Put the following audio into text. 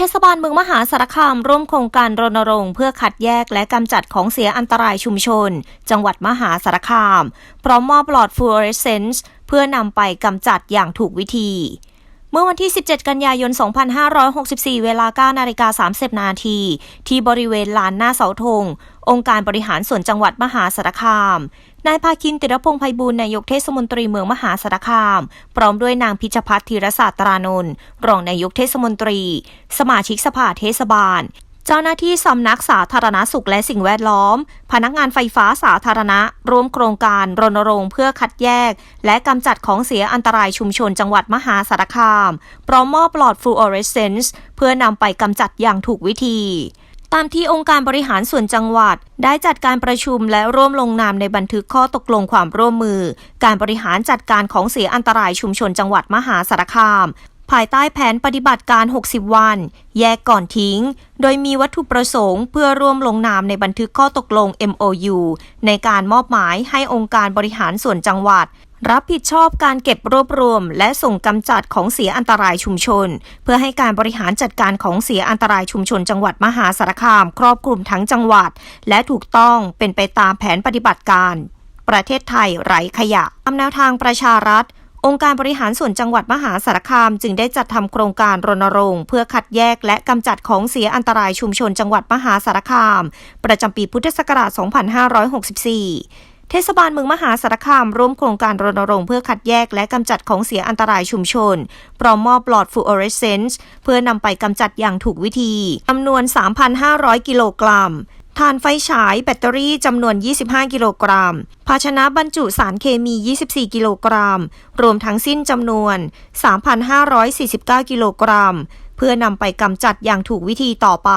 ทศบาลเมืองมหาสารคามร่วมโครงการรณรงค์เพื่อขัดแยกและกำจัดของเสียอันตรายชุมชน จังหวัดมหาสารคาม พร้อมมอบหลอดฟลูออเรสเซนซ์เพื่อนำไปกำจัดอย่างถูกวิธี เมื่อวันที่ 17 กันยายน 2564 เวลา 9 นาฬิกา 30 นาที ที่บริเวณลานหน้าเสาธง องค์การบริหารส่วนจังหวัดมหาสารคาม นายภาคินติรพงศ์ไพบูลนายกเทศมนตรีเมืองมหาสารคาม พร้อมด้วยนางพิชพัฒน์ธีรศาสตรานนท์รองนายกเทศมนตรี สมาชิกสภาเทศบาล เจ้าหน้าที่สำนักสาธารณสุขและสิ่งแวดล้อม พนักงานไฟฟ้าสาธารณะ ร่วมโครงการรณรงค์เพื่อคัดแยก และกำจัดของเสียอันตรายชุมชนจังหวัดมหาสารคามพร้อมมอบหลอดฟลูออเรสเซนซ์เพื่อนำไปกำจัดอย่างถูกวิธีตามที่องค์การบริหารส่วนจังหวัด ได้จัดการประชุมและร่วมลงนามในบันทึกข้อตกลงความร่วมมือ การบริหารจัดการของเสียอันตรายชุมชนจังหวัดมหาสารคาม ภายใต้แผนปฏิบัติการ 60 วัน แยกก่อนทิ้ง โดยมีวัตถุประสงค์เพื่อร่วมลงนามในบันทึกข้อตกลง MOU ในการมอบหมายให้องค์การบริหารส่วนจังหวัดรับผิดชอบการเก็บรวบรวม และส่งกำจัดของเสียอันตรายชุมชน เพื่อให้การบริหารจัดการของเสียอันตรายชุมชนจังหวัดมหาสารคาม ครอบคลุมทั้งจังหวัด และถูกต้องเป็นไปตามแผนปฏิบัติการ ประเทศไทยไร้ขยะตามแนวทางประชารัฐ องค์การบริหารส่วนจังหวัดมหาสารคาม จึงได้จัดทำโครงการรณรงค์เพื่อคัดแยกและกำจัดของเสียอันตรายชุมชนจังหวัดมหาสารคาม ประจำปีพุทธศักราช 2564เทศบาลเมืองมหาสารคามร่วมโครงการรณรงค์เพื่อคัดแยกและกำจัดของเสียอันตรายชุมชน พร้อมมอบหลอดฟลูออเรสเซนซ์เพื่อนำไปกำจัดอย่างถูกวิธีจำนวน 3,500 กิโลกรัม ถ่านไฟฉายแบตเตอรี่จำนวน 25 กิโลกรัม ภาชนะบรรจุสารเคมี 24 กิโลกรัม รวมทั้งสิ้นจำนวน 3,549 กิโลกรัม เพื่อนำไปกำจัดอย่างถูกวิธีต่อไป